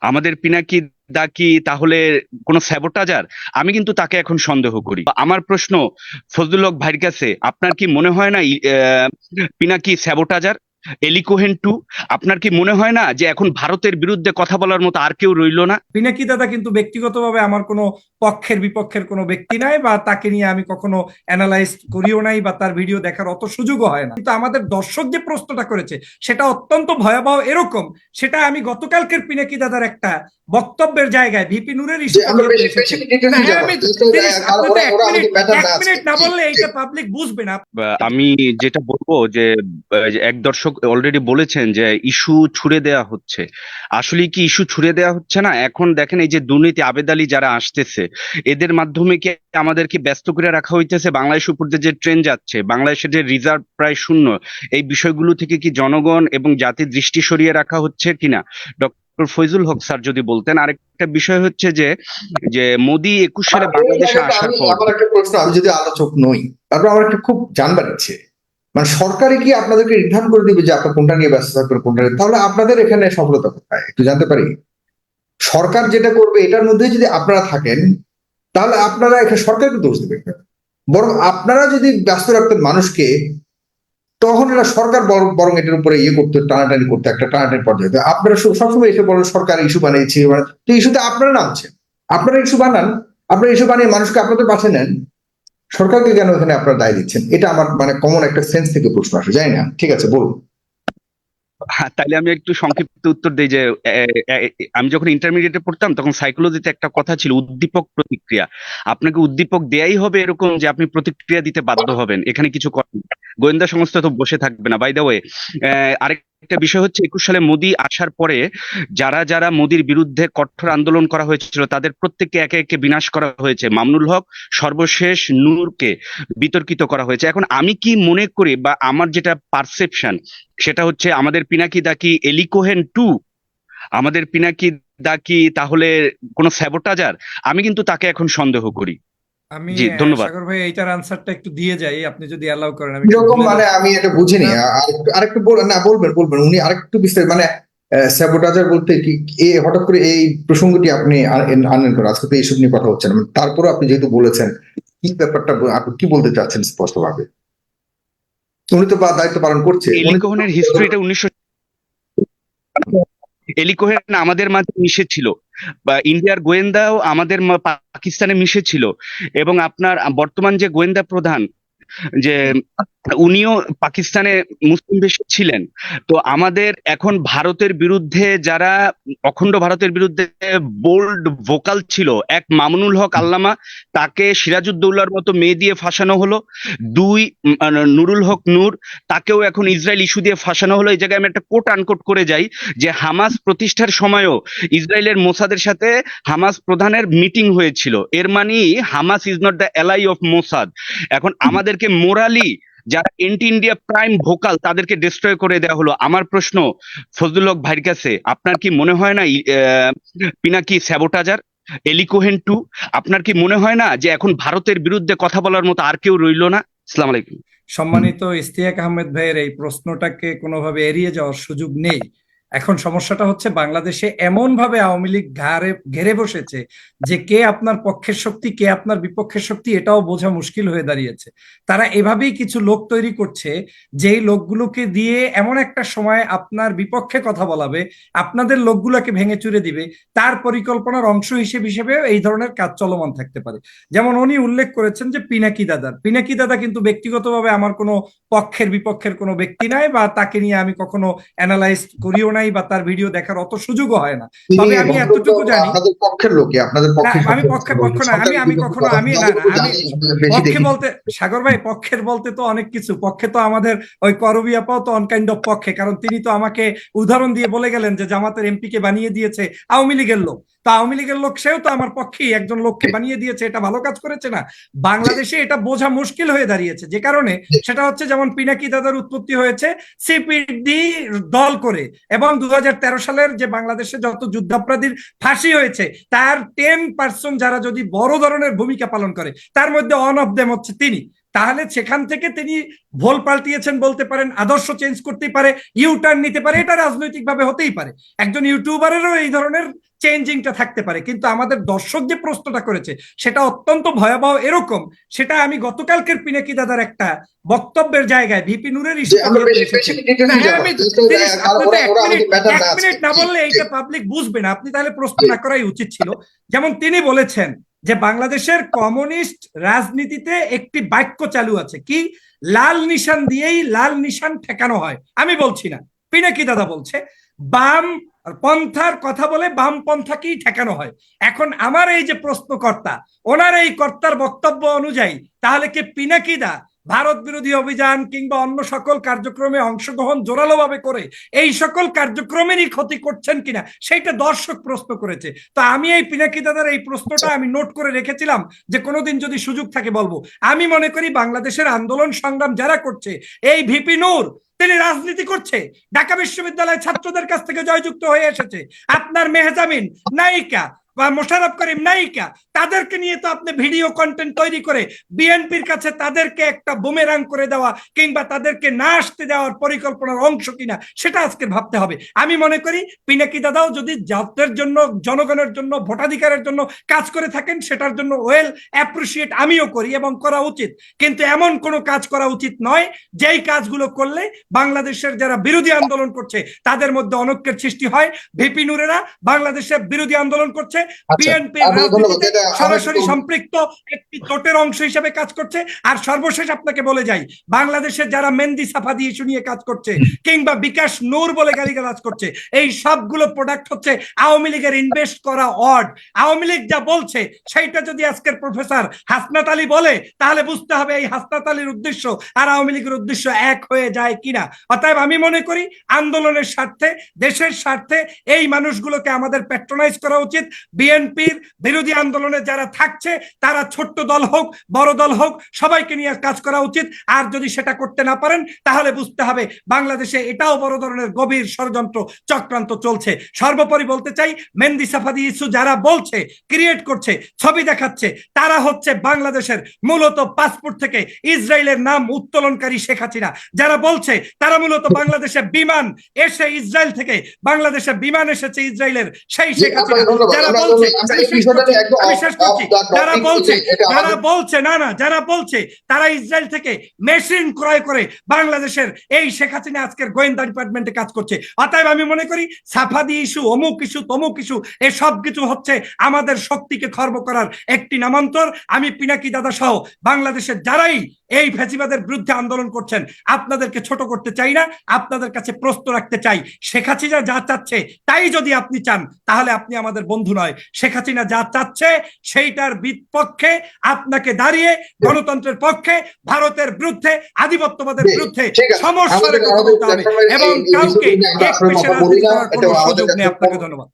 আমাদের পিনাকি দা কি তাহলে কোনো স্যাবোটাজার? আমি কিন্তু তাকে এখন সন্দেহ করি। আমার প্রশ্ন, ফজলুল হক ভাইয়ের কাছে, আপনার কি মনে হয় না পিনাকি স্যাবোটাজার? এলিকোহেন টু? আপনার কি মনে হয় না যে এখন ভারতের বিরুদ্ধে কথা বলার মতো আর কেউ রইল না? পিনাকি দাদা কিন্তু ব্যক্তিগতভাবে আমার কোনো পক্ষের বিপক্ষের কোনো ব্যক্তি নাই বা তাকে নিয়ে আমি কখনো অ্যানালাইজ করিও নাই বা তার ভিডিও দেখার অত সুযোগও হয় না। কিন্তু আমাদের দর্শক যে প্রশ্নটা করেছে সেটা অত্যন্ত ভয়াবহ এরকম। সেটা আমি গতকালকের পিনাকি দাদার একটা বক্তব্যের জায়গায় ভিপি নুরের আমি যেটা বলব যে এক দর্শক অলরেডি বলেছেন যে ইস্যু ছুড়ে দেওয়া হচ্ছে। আসলে কি ইস্যু ছুড়ে দেওয়া হচ্ছে না? এখন দেখেন এই যে দুর্নীতি আবেদালি যারা আসতেছে এদের মাধ্যমে কি আমাদেরকে ব্যস্ত করে রাখা হইতেছে? বাংলাদেশ উপর যে ট্রেন যাচ্ছে বাংলাদেশের যে রিজার্ভ প্রায় শূন্য এই বিষয়গুলো থেকে কি জনগণ এবং জাতির দৃষ্টি সরিয়ে রাখা হচ্ছে কিনা? ডক্টর ফৈজুল হক স্যার যদি বলতেন আরেকটা বিষয় হচ্ছে যে যে মোদি একুশ সালে বাংলাদেশে আসার পর আমার একটা প্রশ্ন আমি যদি আলোচক নই তারপর আমার একটা খুব জানবার ইচ্ছে। মানে সরকারই কি আপনাদেরকে নির্ধারণ করে দিবে যে আপনার কোনটা নিয়ে ব্যস্ত থাকবেন কোনটা নিয়ে তাহলে আপনাদের এখানে সফলতা কোথায়? একটু জানতে পারি? সরকার যেটা করবে, এটার মধ্যে যদি আপনারা থাকেন, তাহলে আপনারা এখানে সরকারকে দোষ দেবেন বরং আপনারা যদি ব্যস্ত রাখতেন মানুষকে, তখন এটা সরকার বরং এটার উপরে ইয়ে করতে, টানাটানি করতে, একটা টানাটানি পর্যায়ে। আপনারা সবসময় এসে বলেন, সরকার ইস্যু বানিয়েছে তো ইস্যুতে আপনারা নামছেন। আপনারা ইস্যু বানান, আপনারা ইস্যু বানিয়ে মানুষকে আপনাদের পাশে নেন। সরকারকে কেন এখানে আপনারা দায় দিচ্ছেন? এটা আমার মানে কমন একটা সেন্স থেকে প্রশ্ন আসে, জানি না। ঠিক আছে, বলুন। হ্যাঁ তাহলে আমি একটু সংক্ষিপ্ত উত্তর দিই যে আমি যখন ইন্টারমিডিয়েটে পড়তাম, তখন সাইকোলজিতে একটা কথা ছিল, উদ্দীপক প্রতিক্রিয়া। আপনাকে উদ্দীপক দেয়াই হবে এরকম যে, আপনি প্রতিক্রিয়া দিতে বাধ্য হবেন। এখানে কিছু করার নেই। গোয়েন্দা সংস্থা তো বসে থাকবে না বাই দ্য ওয়ে আরেকটা বিষয় হচ্ছে একুশ সালে মোদি আসার পরে যারা যারা মোদির বিরুদ্ধে কঠোর আন্দোলন করা হয়েছিল, তাদের প্রত্যেককে একে একে বিনাশ করা হয়েছে। মামনুল হক সর্বশেষ নূরকে বিতর্কিত করা হয়েছে। এখন আমি কি মনে করি বা আমার যেটা পারসেপশন সেটা হচ্ছে আমাদের পিনাকি দাকি এলিকোহেন টু? আমাদের পিনাকি দাকি তাহলে কোনো স্যাবোটাজার আমি কিন্তু তাকে এখন সন্দেহ করি। আমি জি, ধন্যবাদ। সাগর ভাই এইটার আনসারটা একটু দিয়ে যাই আপনি যদি অ্যালাউ করেন আমি এরকম মানে আমি এটা বুঝিনি। আরেকটু- না বলবেন বলবেন। উনি আরেকটু বিস্তারিত মানে স্যাবোটাজার বলতে কি এই হঠাৎ করে এই প্রসঙ্গটি আপনি আন- আনলেন কেন? আজকে তো এইসব নিয়ে কথা হচ্ছে না। তারপরে আপনি যেহেতু বলেছেন কি ব্যাপারটা আপনি কি বলতে চাচ্ছেন স্পষ্টভাবে? উনি তো দায়িত্ব পালন করছে। এলিকোহেনের হিস্ট্রিটা উনিশশো এলিকোহেন আমাদের মাঝে মিশে ছিল। বা ইন্ডিয়ার গোয়েন্দাও আমাদের পাকিস্তানে মিশে ছিল এবং আপনার বর্তমান যে গোয়েন্দা প্রধান যে উনিও পাকিস্তানে মুসলিম বেশি ছিলেন। তো আমাদের এখন ভারতের বিরুদ্ধে যারা অখণ্ড ভারতের বিরুদ্ধে বোল্ড ভোকাল ছিল এক মামুনুল হক আল্লামা তাকে সিরাজউদ্দৌলার মতো মেয়ে দিয়ে ফাঁসানো হলো। দুই নুরুল হক নূর তাকেও এখন ইসরায়েল ইস্যু দিয়ে ফাঁসানো হলো। এই জায়গায় আমি একটা কোট আনকোট করে যাই যে হামাস প্রতিষ্ঠার সময়ও ইসরায়েলের মোসাদের সাথে হামাস প্রধানের মিটিং হয়েছিল। এর মানে Hamas is not the ally of Mossad. এখন আমাদেরকে মোরালি যারা এন্টি ইন্ডিয়া প্রাইম ভোকাল তাদেরকে ডিস্ট্রয় করে দেওয়া হলো। আমার প্রশ্ন, ফজলুল ভাইয়ের কাছে, আপনার কি মনে হয় না পিনাকি স্যাবোটাজার এলিকোহেন টু, আপনার কি মনে হয় না যে এখন ভারতের বিরুদ্ধে কথা বলার মতো আর কেউ রইল না? ইসলাম আলাইকুম। সম্মানিত ইস্তিয়াক আহমেদ ভাইয়ের এই প্রশ্নটাকে কোনোভাবে এড়িয়ে যাওয়ার সুযোগ নেই। এখন সমস্যাটা হচ্ছে বাংলাদেশে এমন ভাবে আওয়ামী লীগ ঘাড়ে ঘেরে বসেছে যে কে আপনার পক্ষের শক্তি, কে আপনার বিপক্ষের শক্তি এটাও বোঝা মুশকিল হয়ে দাঁড়িয়েছে। তারা এভাবেই কিছু লোক তৈরি করছে যেই লোকগুলোকে দিয়ে এমন একটা সময় আপনার বিপক্ষে কথা বলাবে, আপনাদের লোকগুলোকে ভেঙে চুরে দিবে, তার পরিকল্পনার অংশ হিসেবে হিসেবে এই ধরনের কাজ চলমান থাকতে পারে। যেমন উনি উল্লেখ করেছেন যে পিনাকি দাদার। পিনাকি দাদা কিন্তু ব্যক্তিগতভাবে আমার কোনো পক্ষের বিপক্ষের কোনো ব্যক্তি নাই বা তাকে নিয়ে আমি কখনো অ্যানালাইজ করিও নাই বা তার ভিডিও দেখার অত সুযোগও হয় না। তবে আমি এতটুকু জানি আপনাদের পক্ষের লোকই আপনাদের পক্ষে আমি পক্ষে পক্ষ না আমি আমি কখনো আমি না না আমি পক্ষে বলতে সাগর ভাই পক্ষের বলতে তো অনেক কিছু। পক্ষে তো আমাদের ওই করবি আপাও তো অনকাইন্ড অফ পক্ষে কারণ তিনি তো আমাকে উদাহরণ দিয়ে বলে গেলেন যে জামাতের এমপি কে বানিয়ে দিয়েছে আওয়ামী লীগের লোক। তো আওয়ামী লীগের লোক সেও তো আমার পক্ষেই একজন লোককে বানিয়ে দিয়েছে এটা ভালো কাজ করেছে না। বাংলাদেশে এটা বোঝা মুশকিল হয়ে দাঁড়িয়েছে যে কারণে সেটা হচ্ছে যেমন পিনাকি দাদার উৎপত্তি হয়েছে সিপিডি দল করে এবং দু হাজার তেরো সালের যে বাংলাদেশে যত যুদ্ধাপরাধীর ফাঁসি হয়েছে, তার টেন পার্সেন্ট যারা যদি বড় ধরনের ভূমিকা পালন করে, তার মধ্যে অন অফ দেম হচ্ছে তিনি। তাহলে সেখান থেকে তিনি ভোল পাল্টিয়েছেন বলতে পারেন আদর্শ চেঞ্জ করতেই পারে ইউ টার্ন নিতে পারে এটা রাজনৈতিক ভাবে হতেই পারে। একজন ইউটিউবারেরও এই ধরনের চেঞ্জিংটা থাকতে পারে। কিন্তু আমাদের দর্শক যে প্রশ্নটা করেছে সেটা অত্যন্ত ভয়াবহ এরকম। সেটা আমি গতকালকের পিনাকি দাদার একটা বক্তব্যের জায়গায় ভিপি নুরের হ্যাঁ, এক মিনিট না বললে এইটা পাবলিক বুঝবে না। আপনি তাহলে প্রশ্ন না করাই উচিত ছিল। যেমন তিনি বলেছেন যে বাংলাদেশের কমিউনিস্ট রাজনীতিতে একটি বাক্য চালু আছে। কি? লাল নিশান দিয়েই লাল নিশান ঠেকানো হয়। আমি বলছি না। পিনাকি দাদা বলছে, বাম পন্থার কথা বলে বাম পন্থাকেই ঠেকানো হয়। এখন আমার এই যে প্রশ্নকর্তা, ওনার এই কর্তার বক্তব্য অনুযায়ী, তাহলে কি পিনাকিদা ভারত বিরোধী অভিযান কিংবা অন্য সকল কার্যক্রমে অংশগ্রহণ জোরালোভাবে করে এই সকল কার্যক্রমেরই ক্ষতি করছেন কিনা সেইটা দর্শক প্রশ্ন করেছে। তো আমি এই পিনাকি দাদার এই প্রশ্নটা আমি নোট করে রেখেছিলাম যে কোনোদিন যদি সুযোগ থাকে বলব। আমি মনে করি বাংলাদেশের আন্দোলন সংগ্রাম যারা করছে এই ভিপি নূর তিনি রাজনীতি করছে ঢাকা বিশ্ববিদ্যালয়ের ছাত্রদের কাছ থেকে জয়যুক্ত হয়ে এসেছে। আপনার মেহজামিন নায়িকা বা মোশারফ করিম নায়িকা, তাদেরকে নিয়ে তো আপনি ভিডিও কন্টেন্ট তৈরি করে বিএনপির কাছে তাদেরকে একটা বুমেরাং করে দেওয়া কিংবা তাদেরকে না আসতে দেওয়ার পরিকল্পনার অংশ কিনা, সেটা আজকে ভাবতে হবে। আমি মনে করি পিনাকি দাদাও যদি জাতের জন্য, জনগণের জন্য, ভোটাধিকারের জন্য কাজ করে থাকেন, সেটার জন্য ওয়েল অ্যাপ্রিসিয়েট আমিও করি এবং করা উচিত। কিন্তু এমন কোনো কাজ করা উচিত নয়, যেই কাজগুলো করলে বাংলাদেশের যারা বিরোধী আন্দোলন করছে, তাদের মধ্যে অনৈক্যের সৃষ্টি হয়। ভিপি নুরেরা বাংলাদেশের বিরোধী আন্দোলন করছে বিএনপি আপনাকে ধন্যবাদ। সরাসরি সম্পৃক্ত একটি জোটের অংশ হিসেবে কাজ করছে আর সর্বশেষ আপনাকে বলে যাই বাংলাদেশের যারা মেহেন্দি সাফা দিয়ে ইস্যু নিয়ে কাজ করছে কিংবা বিকাশ নূর বলে গালিগালাজ করছে এই সবগুলো প্রোডাক্ট হচ্ছে আওয়ামী লীগের ইনভেস্ট করা অড। আওয়ামী লীগ যা বলছে সেইটা যদি আজকের প্রফেসর হাসনাত আলী বলে তাহলে বুঝতে হবে এই হাসনাত আলীর উদ্দেশ্য আর আওয়ামী লীগের উদ্দেশ্য এক হয়ে যায় কিনা। অতএব আমি মনে করি আন্দোলনের স্বার্থে দেশের স্বার্থে এই মানুষগুলোকে আমাদের প্যাট্রোনাইজ করা উচিত। বিএনপির বিরোধী আন্দোলনে যারা থাকছে তারা ছোট্ট দল হোক বড় দল হোক সবাইকে নিয়ে কাজ করা উচিত। আর যদি সেটা করতে না পারেন তাহলে বুঝতে হবে বাংলাদেশে এটাও বড় ধরনের গভীর ষড়যন্ত্র চক্রান্ত চলছে। সর্বোপরি বলতে চাই মেহেন্দি সাফাদি ইস্যু যারা বলছে ক্রিয়েট করছে ছবি দেখাচ্ছে তারা হচ্ছে বাংলাদেশের মূলত পাসপোর্ট থেকে ইসরায়েলের নাম উত্তোলনকারী শেখ হাসিনা। যারা বলছে তারা মূলত বাংলাদেশে বিমান এসে ইসরায়েল থেকে বাংলাদেশে বিমান এসেছে ইসরায়েলের সেই শেখ হাসিনা। যারা বলছে আমি শেষ করছি, যারা বলছে যারা বলছে না না যারা বলছে তারা ইসরায়েল থেকে মেশিন ক্রয় করে বাংলাদেশের এই শেখ হাসিনা আজকের গোয়েন্দা ডিপার্টমেন্টে কাজ করছে। অতএব আমি মনে করি সাফাদি ইস্যু অমুক ইস্যু তমুক ইস্যু এ সব কিছু হচ্ছে আমাদের শক্তিকে খর্ব করার একটি নামান্তর। আমি পিনাকি দাদা সহ বাংলাদেশের যারাই এই ফ্যাসিবাদের বিরুদ্ধে আন্দোলন করছেন আপনাদেরকে ছোট করতে চাই না আপনাদের কাছে প্রশ্ন রাখতে চাই। শেখ হাসিনা যা চাচ্ছে তাই যদি আপনি চান তাহলে আপনি আমাদের বন্ধু নয়। শেখ হাসিনা যা চাচ্ছে সেইটার বিপক্ষে আপনাকে দাঁড়িয়ে গণতন্ত্রের পক্ষে ভারতের বিরুদ্ধে আধিপত্যবাদের বিরুদ্ধে। সমস্যার কথা বলতে হবে। এবং কাউকে নিয়ে সুযোগ নেই। আপনাকে ধন্যবাদ।